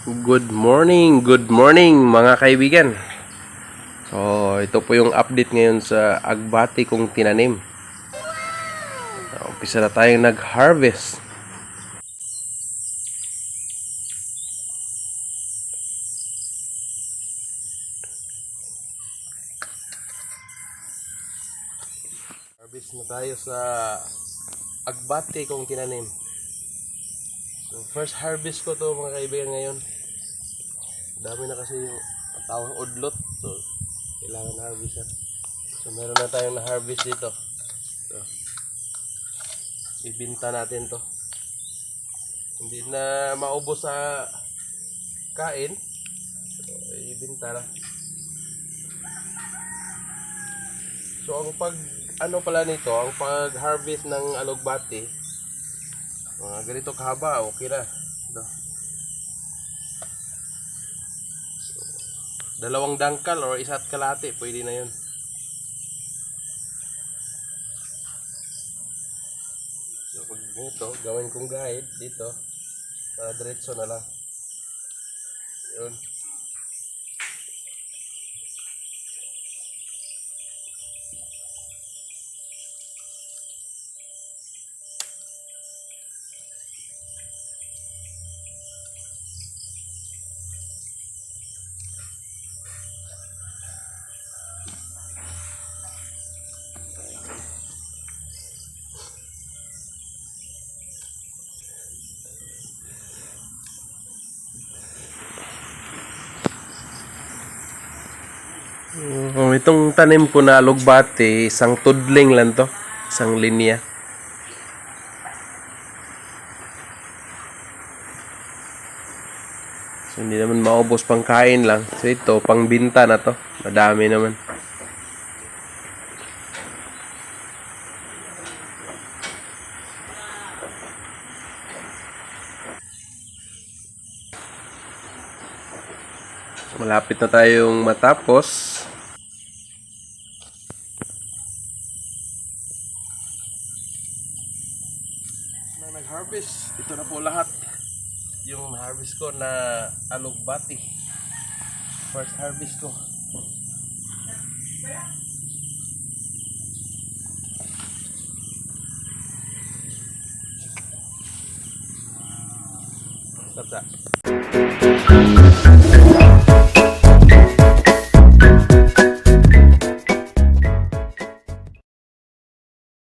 Good morning, good morning mga kaibigan. So, ito po yung update ngayon sa agbati kong tinanim. Umpisa na tayong nag-harvest. Harvest na tayo sa agbati kong tinanim. So, first harvest ko to mga kaibigan ngayon. Dami na kasi yung tawang udlot. So, kailangan na harvestan. So, meron na tayong na-harvest dito. So, ibinta natin to. Hindi na maubos sa kain. So, ibinta na. So, ang pag, ano pala nito, ang pag-harvest ng alugbati, mga ganito kahaba, okay na. Ito. Dalawang dangkal or isa't kalate, pwede na yun. So, pag ganito, gawin kong guide dito, para diretso na lang. Yun. Oh, itong tanim ko na alugbate, isang tudling lang to, isang linya. So, hindi naman maubos pang kain lang. So, ito, pang binta na to. Madami naman. Malapit na tayong matapos. Na nag-harvest, ito na po lahat. Yung harvest ko na alugbati. First harvest ko. Stop that.